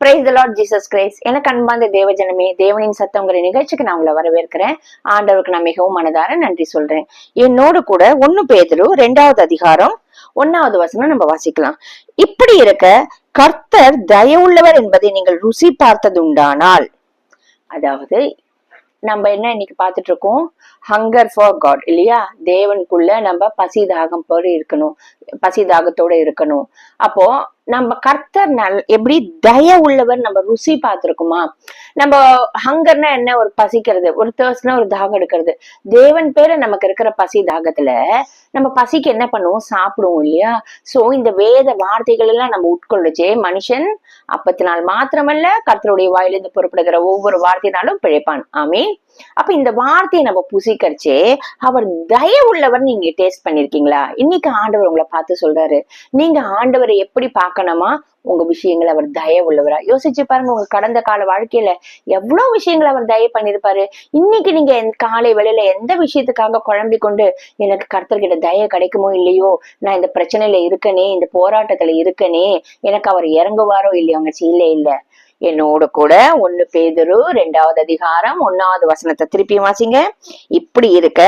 Price Lord Jesus Christ எனக்கு அன்பார்ந்த தேவஜனமே தேவனின் சத்தங்கிற நிகழ்ச்சிக்கு நான் உங்களை வரவேற்கிறேன். ஆண்டவருக்கு நான் மிகவும் மனதார நன்றி சொல்றேன். என்னோடு கூட ஒன்னு பேதரு ரெண்டாவது அதிகாரம் ஒன்னாவது வசனம் நம்ம வாசிக்கலாம். இப்படி இருக்க கர்த்தர் தயவுள்ளவர் என்பதை நீங்கள் ருசி பார்த்தது உண்டானால் அதாவது நம்ம என்ன இன்னைக்கு பார்த்துட்டு இருக்கோம் ஹங்கர் ஃபார் காட் இல்லையா? தேவனுக்குள்ள நம்ம பசி தாகம் போல இருக்கணும் பசி தாகத்தோட இருக்கணும். அப்போ நம்ம கர்த்தர் நல் எப்படி தய உள்ளவர் நம்ம ருசி பார்த்துருக்குமா? நம்ம ஹங்கர்னா என்ன? ஒரு பசிக்கிறது. ஒரு தேர்ஸ்னா ஒரு தாகம் எடுக்கிறது. தேவன் பேர நமக்கு இருக்கிற பசி தாகத்துல நம்ம பசிக்கு என்ன பண்ணுவோம்? சாப்பிடுவோம் இல்லையா? சோ இந்த வேத வார்த்தைகள் எல்லாம் நம்ம உட்கொள்ளுச்சே. மனுஷன் அப்பத்தி நாள் மாத்திரமல்ல கர்த்தருடைய வாயிலிருந்து புறப்படுகிற ஒவ்வொரு வார்த்தையினாலும் பிழைப்பான். ஆமே அப்ப இந்த வார்த்தையை நம்ம புசிக்கரிச்சே அவர் தய உள்ளவர் நீங்க டேஸ்ட் பண்ணிருக்கீங்களா? இன்னைக்கு ஆண்டவர் உங்களை பார்த்து சொல்றாரு. நீங்க ஆண்டவரை எப்படி பார்க்கணுமா? உங்க விஷயங்களை அவர் தய உள்ளவரா யோசிச்சு பாருங்க உங்க கடந்த கால வாழ்க்கையில எவ்வளவு விஷயங்களை அவர் தய பண்ணிருப்பாரு. இன்னைக்கு நீங்க காலை வேளையில எந்த விஷயத்துக்காக குழம்பி கொண்டு எனக்கு கர்த்தர்கிட்ட தய கிடைக்குமோ இல்லையோ நான் இந்த பிரச்சனையில இருக்கனே இந்த போராட்டத்துல இருக்கனே எனக்கு அவர் இறங்குவாரோ இல்லையோ அவங்க இல்லை இல்ல. என்னோட கூட ஒண்ணு பேதுரு ரெண்டாவது அதிகாரம் ஒன்னாவது வசனத்தை திருப்பி வாசிங்க. இப்படி இருக்க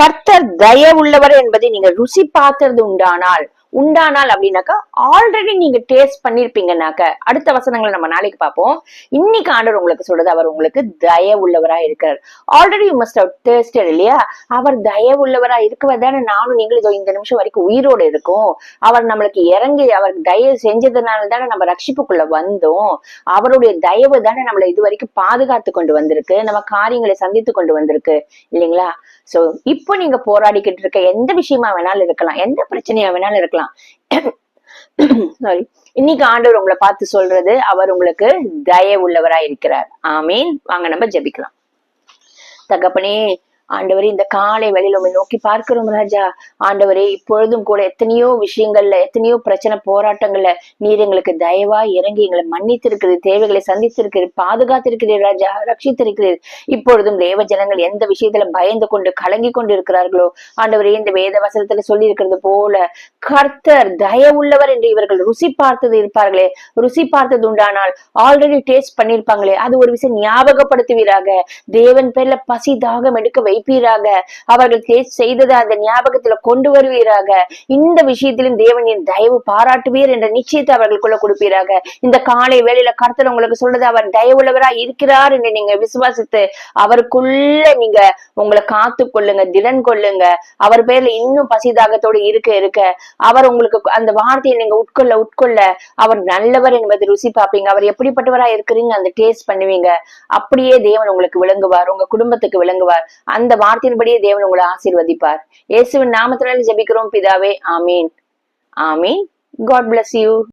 கர்த்தர் தயவுள்ளவர் என்பதை நீங்க ருசி பார்த்தது உண்டானால் உண்டானால் அப்படின்னாக்கா ஆல்ரெடி நீங்க டேஸ்ட் பண்ணிருப்பீங்கன்னாக்க அடுத்த வசனங்களை நம்ம நாளைக்கு பார்ப்போம். இன்னைக்கு ஆண்டவர் உங்களுக்கு சொல்றது அவர் உங்களுக்கு தய உள்ளவரா இருக்கிறார் ஆல்ரெடி யூ மஸ்ட் டேஸ்டட் இல்லையா? அவர் தய உள்ளவரா இருக்கவர் தானே நானும் நீங்களும் இந்த நிமிஷம் வரைக்கும் உயிரோடு இருக்கும். அவர் நம்மளுக்கு இறங்கி அவர் தயவு செஞ்சதுனால தானே நம்ம ரட்சிப்புக்குள்ள வந்தோம். அவர் அவருடைய தயவு தானே நம்மளை இது வரைக்கும் பாதுகாத்து கொண்டு வந்திருக்கு. நம்ம காரியங்களை சந்தித்து கொண்டு வந்திருக்கு. இல்லைங்களா? சோ இப்போ நீங்க போராடிக்கிட்டு இருக்க எந்த விஷயமா வேணாலும் இருக்கலாம். எந்த பிரச்சனையா வேணாலும் இருக்கலாம். சாரி இன்னைக்கு ஆண்டவர் உங்களை பார்த்து சொல்றது அவர் உங்களுக்கு தய உள்ளவரா இருக்கிறார். ஆமீன். வாங்க நம்ம ஜெபிக்கலாம். தகப்பனே ஆண்டவரே இந்த காலை வேளையில உண்மை நோக்கி பார்க்கிறோம் ராஜா. ஆண்டவரே இப்பொழுதும் கூட எத்தனையோ விஷயங்கள்ல எத்தனையோ பிரச்சனை போராட்டங்கள்ல நீர் எங்களுக்கு தயவா இறங்கி எங்களை மன்னித்திருக்கிறது தேவைகளை சந்தித்திருக்கிறீர் பாதுகாத்திருக்கிறீர் ராஜா ரட்சித்திருக்கிறீர். இப்பொழுதும் தேவ ஜனங்கள் எந்த விஷயத்துல பயந்து கொண்டு கலங்கி கொண்டு இருக்கிறார்களோ ஆண்டவரே இந்த வேத வசனத்துல சொல்லி இருக்கிறது போல கர்த்தர் தயவுள்ளவர் என்று இவர்கள் ருசி பார்த்தது இருப்பார்களே. ருசி பார்த்தது உண்டானால் ஆல்ரெடி டேஸ்ட் பண்ணிருப்பாங்களே அது ஒரு விஷயம் ஞாபகப்படுத்துவீராக. தேவன் பேர்ல பசி தாகம் எடுக்க வை வைப்பீராக. அவர்கள் செய்ததை அந்த ஞாபகத்துல கொண்டு வருவீராக. இந்த விஷயத்திலும் தேவனின் தயவு பாராட்டுவீர் என்ற நிச்சயத்தை அவர்களுக்குள்ள கொடுப்பீராக. இந்த காலை வேளையில கருத்தர் உங்களுக்கு சொல்றது அவர் தயவுள்ளவரா இருக்கிறார் என்று நீங்க விசுவாசித்து அவருக்குள்ள நீங்க உங்களை காத்து கொள்ளுங்க திடன் கொள்ளுங்க. அவர் பேர்ல இன்னும் பசிதாகத்தோடு இருக்க இருக்க. அவர் உங்களுக்கு அந்த வார்த்தையை நீங்க உட்கொள்ள உட்கொள்ள அவர் நல்லவர் என்பதை ருசி பார்ப்பீங்க. அவர் எப்படிப்பட்டவரா இருக்கிறீங்க? அந்த டேஸ்ட் பண்ணுவீங்க. அப்படியே தேவன் உங்களுக்கு விளங்குவார். உங்க குடும்பத்துக்கு விளங்குவார். அந்த வார்த்தையின்படியே தேவன் உங்களை ஆசீர்வதிப்பார். இயேசுவின் நாமத்தினால் ஜெபிக்கிறோம் பிதாவே ஆமீன். ஆமீன். God bless you